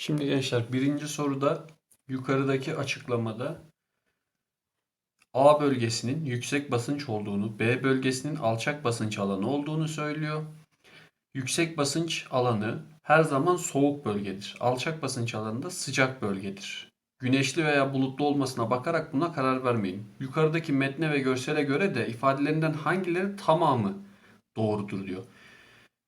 Şimdi gençler birinci soruda yukarıdaki açıklamada A bölgesinin yüksek basınç olduğunu, B bölgesinin alçak basınç alanı olduğunu söylüyor. Yüksek basınç alanı her zaman soğuk bölgedir. Alçak basınç alanı da sıcak bölgedir. Güneşli veya bulutlu olmasına bakarak buna karar vermeyin. Yukarıdaki metne ve görsele göre de ifadelerinden hangileri tamamı doğrudur diyor.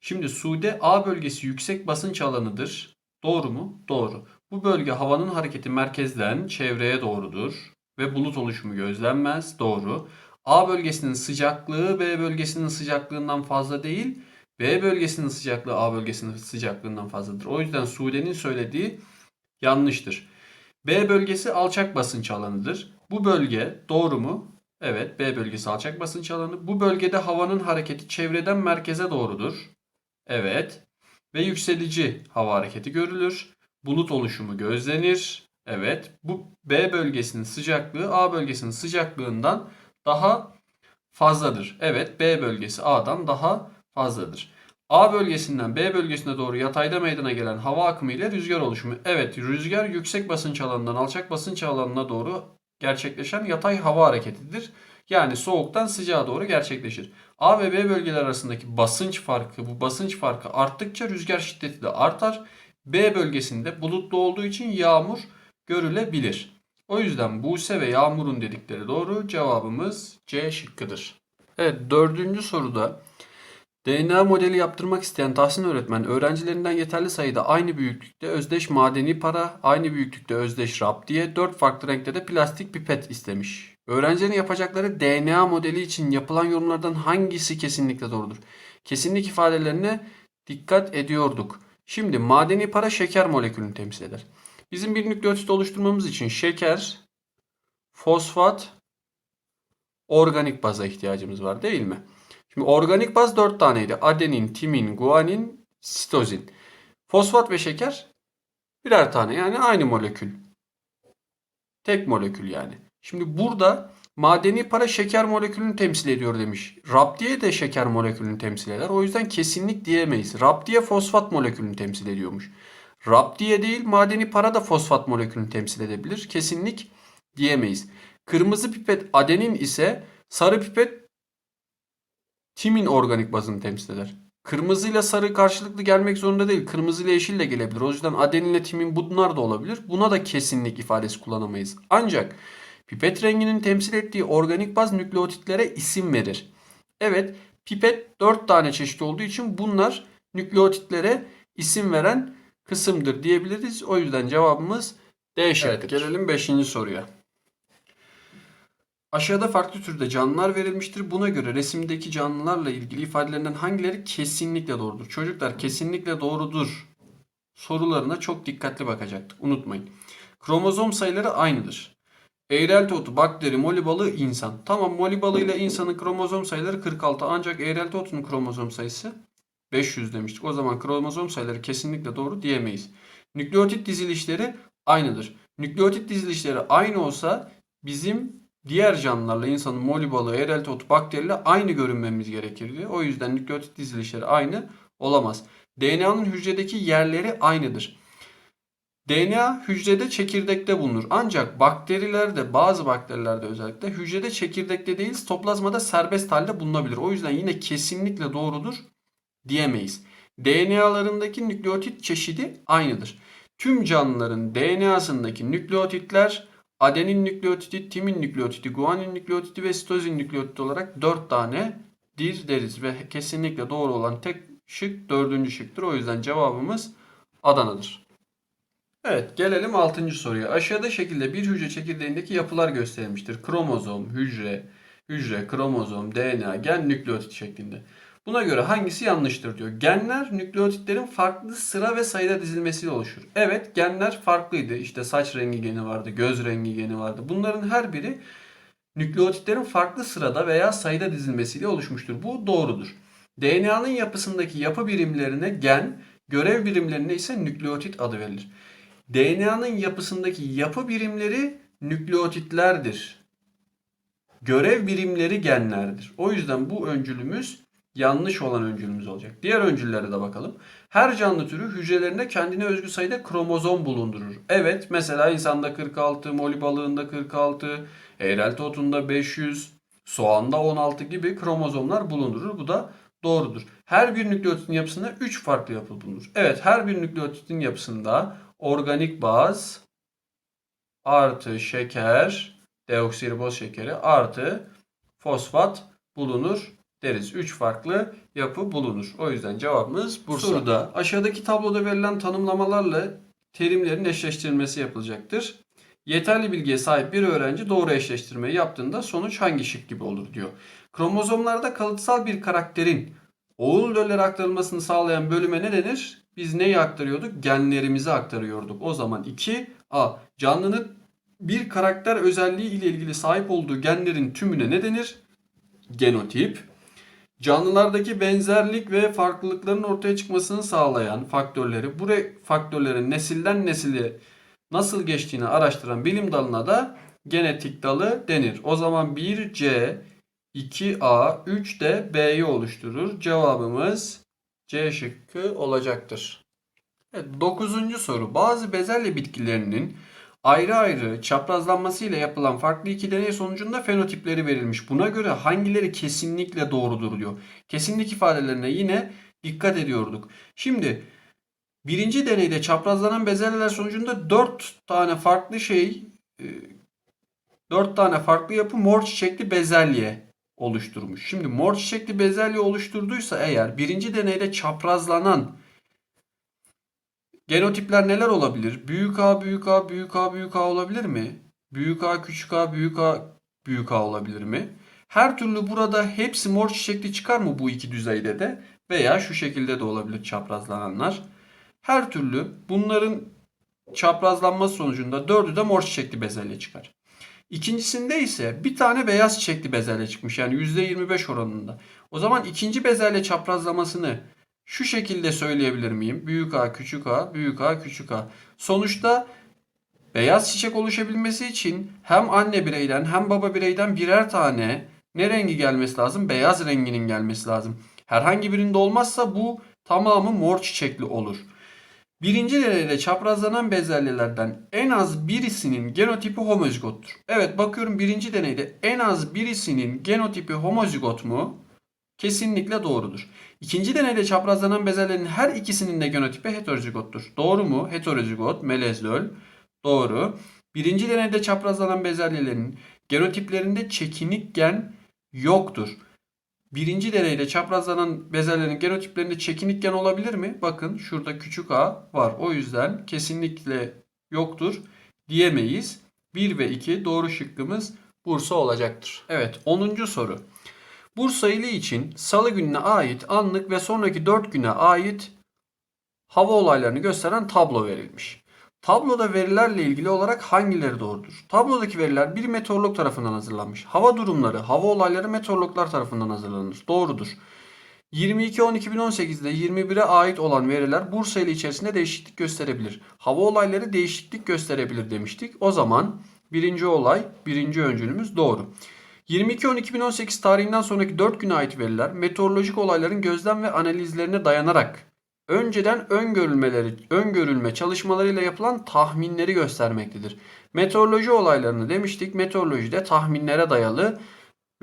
Şimdi Sude A bölgesi yüksek basınç alanıdır. Doğru mu? Doğru. Bu bölge havanın hareketi merkezden çevreye doğrudur ve bulut oluşumu gözlenmez. Doğru. A bölgesinin sıcaklığı B bölgesinin sıcaklığından fazla değil, B bölgesinin sıcaklığı A bölgesinin sıcaklığından fazladır. O yüzden Sude'nin söylediği yanlıştır. B bölgesi alçak basınç alanıdır. Bu bölge doğru mu? Evet, B bölgesi alçak basınç alanı. Bu bölgede havanın hareketi çevreden merkeze doğrudur. Evet. Ve yükselici hava hareketi görülür. Bulut oluşumu gözlenir. Evet. Bu B bölgesinin sıcaklığı A bölgesinin sıcaklığından daha fazladır. Evet, B bölgesi A'dan daha fazladır. A bölgesinden B bölgesine doğru yatayda meydana gelen hava akımı ile rüzgar oluşumu. Evet, rüzgar yüksek basınç alanından alçak basınç alanına doğru gerçekleşen yatay hava hareketidir. Yani soğuktan sıcağa doğru gerçekleşir. A ve B bölgeler arasındaki basınç farkı, bu basınç farkı arttıkça rüzgar şiddeti de artar. B bölgesinde bulutlu olduğu için yağmur görülebilir. O yüzden Buse ve Yağmur'un dedikleri doğru. Cevabımız C şıkkıdır. Evet dördüncü soruda DNA modeli yaptırmak isteyen Tahsin öğretmen öğrencilerinden yeterli sayıda aynı büyüklükte özdeş madeni para, aynı büyüklükte özdeş rap diye 4 farklı renkte de plastik pipet istemiş. Öğrencilerin yapacakları DNA modeli için yapılan yorumlardan hangisi kesinlikle doğrudur? Kesinlik ifadelerine dikkat ediyorduk. Şimdi madeni para şeker molekülünü temsil eder. Bizim bir nükleotit oluşturmamız için şeker, fosfat, organik baza ihtiyacımız var değil mi? Şimdi organik baz 4 taneydi. Adenin, timin, guanin, sitozin. Fosfat ve şeker birer tane yani aynı molekül. Tek molekül yani. Şimdi burada madeni para şeker molekülünü temsil ediyor demiş. Raptiye de şeker molekülünü temsil eder. O yüzden kesinlik diyemeyiz. Raptiye fosfat molekülünü temsil ediyormuş. Raptiye değil madeni para da fosfat molekülünü temsil edebilir. Kesinlik diyemeyiz. Kırmızı pipet adenin ise sarı pipet timin organik bazını temsil eder. Kırmızı ile sarı karşılıklı gelmek zorunda değil. Kırmızı ile yeşil de gelebilir. O yüzden adenin ile timin bunlar da olabilir. Buna da kesinlik ifadesi kullanamayız. Ancak pipet renginin temsil ettiği organik baz nükleotitlere isim verir. Evet pipet 4 tane çeşit olduğu için bunlar nükleotitlere isim veren kısımdır diyebiliriz. O yüzden cevabımız D şıkkıdır. Evet, gelelim 5. soruya. Aşağıda farklı türde canlılar verilmiştir. Buna göre resimdeki canlılarla ilgili ifadelerinden hangileri kesinlikle doğrudur? Çocuklar kesinlikle doğrudur sorularına çok dikkatli bakacaktık. Unutmayın. Kromozom sayıları aynıdır. Eğrelti otu, bakteri, moli balığı, insan. Tamam moli balığıyla insanın kromozom sayıları 46 ancak eğrelti otunun kromozom sayısı 500 demiştik. O zaman kromozom sayıları kesinlikle doğru diyemeyiz. Nükleotit dizilişleri aynıdır. Nükleotit dizilişleri aynı olsa bizim diğer canlılarla insanın moli balığı, eğrelti otu, bakteriyle aynı görünmemiz gerekirdi. O yüzden nükleotit dizilişleri aynı olamaz. DNA'nın hücredeki yerleri aynıdır. DNA hücrede çekirdekte bulunur. Ancak bakterilerde bazı bakterilerde özellikle hücrede çekirdekte değil sitoplazmada serbest halde bulunabilir. O yüzden yine kesinlikle doğrudur diyemeyiz. DNA'larındaki nükleotit çeşidi aynıdır. Tüm canlıların DNA'sındaki nükleotitler adenin nükleotidi, timin nükleotidi, guanin nükleotidi ve sitozin nükleotidi olarak 4 tane dir deriz ve kesinlikle doğru olan tek şık dördüncü şıktır. O yüzden cevabımız Adana'dır. Evet gelelim 6. soruya. Aşağıda şekilde bir hücre çekirdeğindeki yapılar gösterilmiştir. Kromozom, hücre, hücre, kromozom, DNA, gen, nükleotit şeklinde. Buna göre hangisi yanlıştır diyor. Genler nükleotitlerin farklı sıra ve sayıda dizilmesiyle oluşur. Evet genler farklıydı. İşte saç rengi geni vardı, göz rengi geni vardı. Bunların her biri nükleotitlerin farklı sırada veya sayıda dizilmesiyle oluşmuştur. Bu doğrudur. DNA'nın yapısındaki yapı birimlerine gen, görev birimlerine ise nükleotit adı verilir. DNA'nın yapısındaki yapı birimleri nükleotitlerdir. Görev birimleri genlerdir. O yüzden bu öncülümüz yanlış olan öncülümüz olacak. Diğer öncüllere de bakalım. Her canlı türü hücrelerinde kendine özgü sayıda kromozom bulundurur. Evet mesela insanda 46, moli balığında 46, eğrelti otunda 500, soğanda 16 gibi kromozomlar bulundurur. Bu da doğrudur. Her bir nükleotitin yapısında 3 farklı yapı bulunur. Evet her bir nükleotitin yapısında organik baz artı şeker, deoksiriboz şekeri artı fosfat bulunur deriz. 3 farklı yapı bulunur. O yüzden cevabımız Bursa. Soruda aşağıdaki tabloda verilen tanımlamalarla terimlerin eşleştirilmesi yapılacaktır. Yeterli bilgiye sahip bir öğrenci doğru eşleştirmeyi yaptığında sonuç hangi şık gibi olur diyor. Kromozomlarda kalıtsal bir karakterin oğul döllere aktarılmasını sağlayan bölüme ne denir? Biz neyi aktarıyorduk? Genlerimizi aktarıyorduk. O zaman 2A. Canlının bir karakter özelliği ile ilgili sahip olduğu genlerin tümüne ne denir? Genotip. Canlılardaki benzerlik ve farklılıkların ortaya çıkmasını sağlayan faktörleri, bu faktörlerin nesilden nesile nasıl geçtiğini araştıran bilim dalına da genetik dalı denir. O zaman 1C, 2A, 3 de B'yi oluşturur. Cevabımız C şıkkı olacaktır. Evet, dokuzuncu soru. Bazı bezelye bitkilerinin ayrı ayrı çaprazlanmasıyla yapılan farklı iki deney sonucunda fenotipleri verilmiş. Buna göre hangileri kesinlikle doğrudur diyor. Kesinlik ifadelerine yine dikkat ediyorduk. Şimdi birinci deneyde çaprazlanan bezelyeler sonucunda 4 tane farklı şey 4 tane farklı yapı mor çiçekli bezelye oluşturmuş. Şimdi mor çiçekli bezelye oluşturduysa eğer birinci deneyde çaprazlanan genotipler neler olabilir? Büyük A, büyük A, büyük A, büyük A olabilir mi? Büyük A, küçük A, büyük A, büyük A olabilir mi? Her türlü burada hepsi mor çiçekli çıkar mı bu iki düzeyde de? Veya şu şekilde de olabilir çaprazlananlar. Her türlü bunların çaprazlanması sonucunda dördü de mor çiçekli bezelye çıkar. İkincisinde ise bir tane beyaz çiçekli bezelye çıkmış. Yani %25 oranında. O zaman ikinci bezelye çaprazlamasını şu şekilde söyleyebilir miyim? Büyük A, küçük A, büyük A, küçük A. Sonuçta beyaz çiçek oluşabilmesi için hem anne bireyden hem baba bireyden birer tane ne rengi gelmesi lazım? Beyaz renginin gelmesi lazım. Herhangi birinde olmazsa bu tamamı mor çiçekli olur. Birinci deneyde çaprazlanan bezelyelerden en az birisinin genotipi homozigottur. Evet bakıyorum birinci deneyde en az birisinin genotipi homozigot mu? Kesinlikle doğrudur. İkinci deneyde çaprazlanan bezelyenin her ikisinin de genotipi heterozigottur. Doğru mu? Heterozigot, melezlöl. Doğru. Birinci deneyde çaprazlanan bezelyelerin genotiplerinde çekinik gen yoktur. Birinci deneyde çaprazlanan bezelyelerin genotiplerinde çekinik gen olabilir mi? Bakın şurada küçük a var. O yüzden kesinlikle yoktur diyemeyiz. 1 ve 2 doğru şıkkımız Bursa olacaktır. Evet 10. soru. Bursa ili için salı gününe ait anlık ve sonraki 4 güne ait hava olaylarını gösteren tablo verilmiş. Tabloda verilerle ilgili olarak hangileri doğrudur? Tablodaki veriler bir meteorolog tarafından hazırlanmış. Hava durumları, hava olayları meteorologlar tarafından hazırlanır. Doğrudur. 22-10-2018'de 21'e ait olan veriler Bursa ili içerisinde değişiklik gösterebilir. Hava olayları değişiklik gösterebilir demiştik. O zaman birinci olay, birinci öncülümüz doğru. 22-10-2018 tarihinden sonraki 4 güne ait veriler meteorolojik olayların gözlem ve analizlerine dayanarak önceden öngörülmeleri, öngörülme çalışmalarıyla yapılan tahminleri göstermektedir. Meteoroloji olaylarını demiştik. Meteorolojide tahminlere dayalı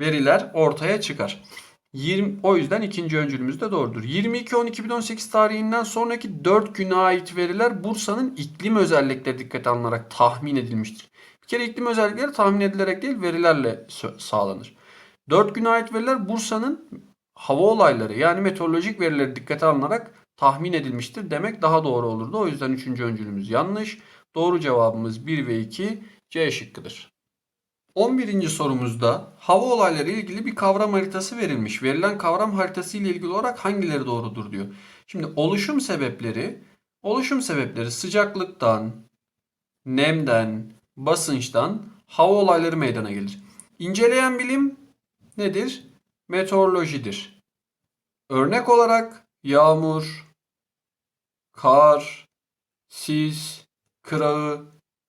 veriler ortaya çıkar. 20, o yüzden ikinci öncülümüz de doğrudur. 22-10-2018 tarihinden sonraki 4 güne ait veriler Bursa'nın iklim özellikleri dikkate alınarak tahmin edilmiştir. Bir kere iklim özellikleri tahmin edilerek değil verilerle sağlanır. 4 güne ait veriler Bursa'nın hava olayları yani meteorolojik verileri dikkate alınarak tahmin edilmiştir demek daha doğru olurdu. O yüzden üçüncü öncülümüz yanlış. Doğru cevabımız 1 ve 2 C şıkkıdır. 11. sorumuzda hava olayları ilgili bir kavram haritası verilmiş. Verilen kavram haritası ile ilgili olarak hangileri doğrudur diyor. Şimdi oluşum sebepleri, oluşum sebepleri sıcaklıktan, nemden, basınçtan hava olayları meydana gelir. İnceleyen bilim nedir? Meteorolojidir. Örnek olarak yağmur, kar, sis, kırağı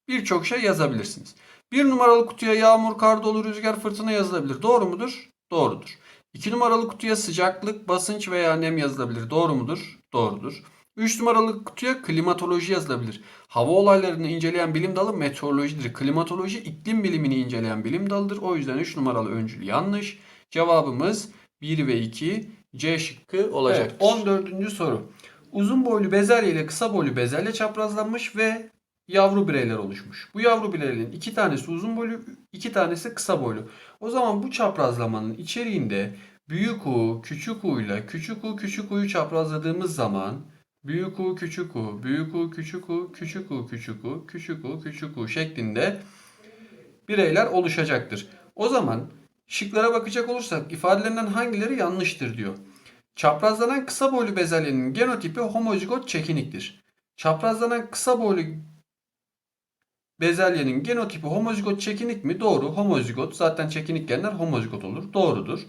birçok şey yazabilirsiniz. Bir numaralı kutuya yağmur, kar, dolu, rüzgar, fırtına yazılabilir. Doğru mudur? Doğrudur. 2 numaralı kutuya sıcaklık, basınç veya nem yazılabilir. Doğru mudur? Doğrudur. 3 numaralı kutuya klimatoloji yazılabilir. Hava olaylarını inceleyen bilim dalı meteorolojidir. Klimatoloji iklim bilimini inceleyen bilim dalıdır. O yüzden 3 numaralı öncül yanlış. Cevabımız 1 ve 2 C şıkkı olacaktır. 14. soru. Uzun boylu bezelye ile kısa boylu bezelye çaprazlanmış ve yavru bireyler oluşmuş. Bu yavru bireylerin iki tanesi uzun boylu, iki tanesi kısa boylu. O zaman bu çaprazlamanın içeriğinde büyük U, küçük U ile küçük U, küçük U'yu çaprazladığımız zaman büyük U, küçük U, büyük U, küçük U, küçük U, küçük U, küçük U, küçük U şeklinde bireyler oluşacaktır. O zaman şıklara bakacak olursak ifadelerinden hangileri yanlıştır diyor. Çaprazlanan kısa boylu bezelyenin genotipi homozigot çekiniktir. Çaprazlanan kısa boylu bezelyenin genotipi homozigot çekinik mi? Doğru. Homozigot. Zaten çekinik genler homozigot olur. Doğrudur.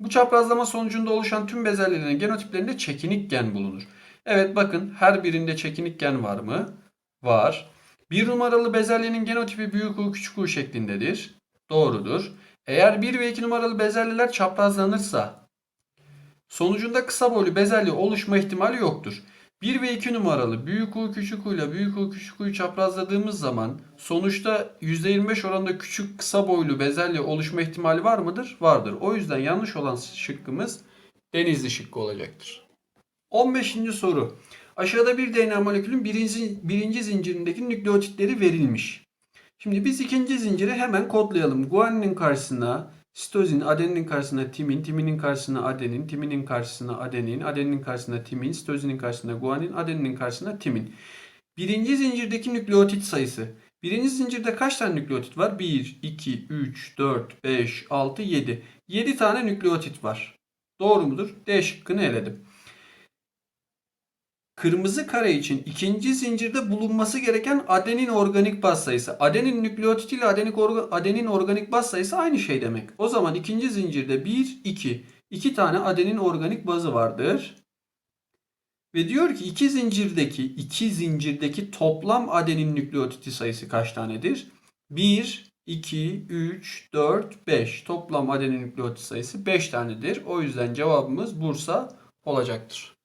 Bu çaprazlama sonucunda oluşan tüm bezelyelerin genotiplerinde çekinik gen bulunur. Evet bakın her birinde çekinik gen var mı? Var. Bir numaralı bezelyenin genotipi büyük U küçük U şeklindedir. Doğrudur. Eğer 1 ve 2 numaralı bezelyeler çaprazlanırsa sonucunda kısa boylu bezelye oluşma ihtimali yoktur. 1 ve 2 numaralı büyük U küçük U ile büyük U küçük U'yu çaprazladığımız zaman sonuçta %25 oranında küçük kısa boylu bezelye oluşma ihtimali var mıdır? Vardır. O yüzden yanlış olan şıkkımız denizli şıkkı olacaktır. 15. soru. Aşağıda bir DNA molekülün birinci, birinci zincirindeki nükleotitleri verilmiş. Şimdi biz ikinci zinciri hemen kodlayalım. Guaninin karşısına sitozin, adeninin karşısına timin, timinin karşısına adenin, timinin karşısına adenin, adeninin karşısına timin, sitozinin karşısına guanin, adeninin karşısına timin. Birinci zincirdeki nükleotit sayısı. Birinci zincirde kaç tane nükleotit var? 1, 2, 3, 4, 5, 6, 7. 7 tane nükleotit var. Doğru mudur? D şıkkını eledim. Kırmızı kare için ikinci zincirde bulunması gereken adenin organik baz sayısı. Adenin nükleotit ile adenik orga, adenin organik baz sayısı aynı şey demek. O zaman ikinci zincirde 1, 2. 2 tane adenin organik bazı vardır. Ve diyor ki iki zincirdeki iki zincirdeki toplam adenin nükleotiti sayısı kaç tanedir? 1, 2, 3, 4, 5. Toplam adenin nükleotit sayısı 5 tanedir. O yüzden cevabımız Bursa olacaktır.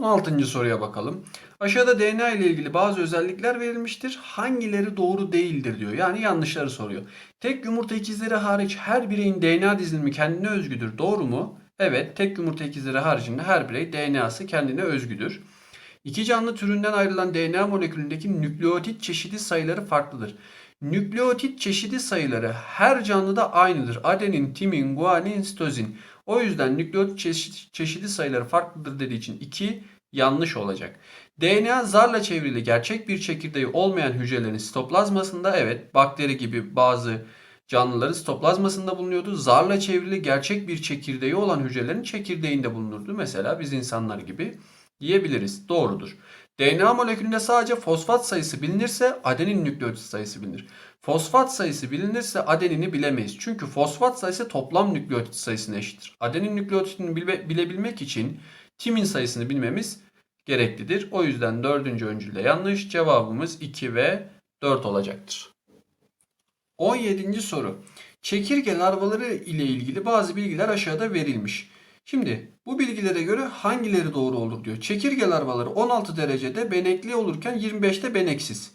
16. soruya bakalım. Aşağıda DNA ile ilgili bazı özellikler verilmiştir. Hangileri doğru değildir diyor. Yani yanlışları soruyor. Tek yumurta ikizleri hariç her bireyin DNA dizilimi kendine özgüdür. Doğru mu? Evet, tek yumurta ikizleri haricinde her birey DNA'sı kendine özgüdür. İki canlı türünden ayrılan DNA molekülündeki nükleotit çeşidi sayıları farklıdır. Nükleotit çeşidi sayıları her canlıda aynıdır. Adenin, timin, guanin, sitozin. O yüzden nükleotit çeşidi, sayıları farklıdır dediği için 2 yanlış olacak. DNA zarla çevrili gerçek bir çekirdeği olmayan hücrelerin sitoplazmasında evet bakteri gibi bazı canlıların sitoplazmasında bulunuyordu. Zarla çevrili gerçek bir çekirdeği olan hücrelerin çekirdeğinde bulunurdu. Mesela biz insanlar gibi diyebiliriz. Doğrudur. DNA molekülünde sadece fosfat sayısı bilinirse adenin nükleotit sayısı bilinir. Fosfat sayısı bilinirse adenini bilemeyiz. Çünkü fosfat sayısı toplam nükleotit sayısına eşittir. Adenin nükleotitini bile, bilebilmek için timin sayısını bilmemiz gereklidir. O yüzden dördüncü öncülde yanlış. Cevabımız 2 ve 4 olacaktır. 17. soru. Çekirge larvaları ile ilgili bazı bilgiler aşağıda verilmiş. Şimdi bu bilgilere göre hangileri doğru olur diyor. Çekirge larvaları 16 derecede benekli olurken 25'te beneksiz.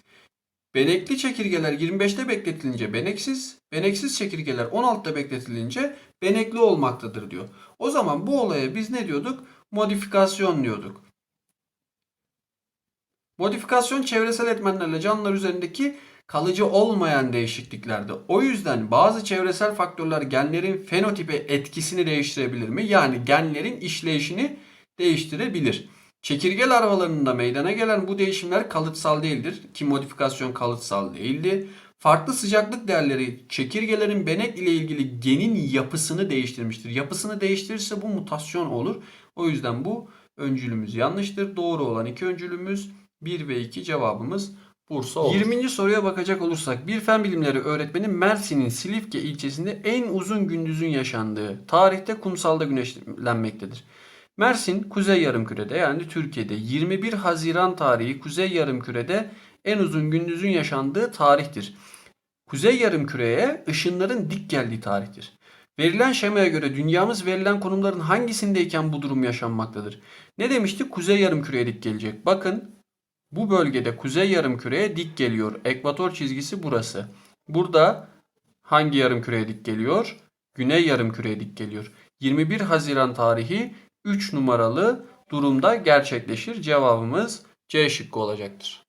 Benekli çekirgeler 25'te bekletilince beneksiz, beneksiz çekirgeler 16'da bekletilince benekli olmaktadır diyor. O zaman bu olaya biz ne diyorduk? Modifikasyon diyorduk. Modifikasyon çevresel etmenlerle canlılar üzerindeki kalıcı olmayan değişikliklerde. O yüzden bazı çevresel faktörler genlerin fenotipe etkisini değiştirebilir mi? Yani genlerin işleyişini değiştirebilir. Çekirge larvalarında meydana gelen bu değişimler kalıtsal değildir ki modifikasyon kalıtsal değildi. Farklı sıcaklık değerleri çekirgelerin benek ile ilgili genin yapısını değiştirmiştir. Yapısını değiştirirse bu mutasyon olur. O yüzden bu öncülümüz yanlıştır. Doğru olan iki öncülümüz 1 ve 2 cevabımız Bursa olur. 20. soruya bakacak olursak bir fen bilimleri öğretmeni Mersin'in Silifke ilçesinde en uzun gündüzün yaşandığı tarihte kumsalda güneşlenmektedir. Mersin Kuzey Yarımküre'de yani Türkiye'de 21 Haziran tarihi Kuzey Yarımküre'de en uzun gündüzün yaşandığı tarihtir. Kuzey Yarımküre'ye ışınların dik geldiği tarihtir. Verilen şemaya göre dünyamız verilen konumların hangisindeyken bu durum yaşanmaktadır? Ne demiştik? Kuzey yarımküreye dik gelecek. Bakın bu bölgede kuzey yarımküreye dik geliyor. Ekvator çizgisi burası. Burada hangi yarımküreye dik geliyor? Güney yarımküreye dik geliyor. 21 Haziran tarihi 3 numaralı durumda gerçekleşir. Cevabımız C şıkkı olacaktır.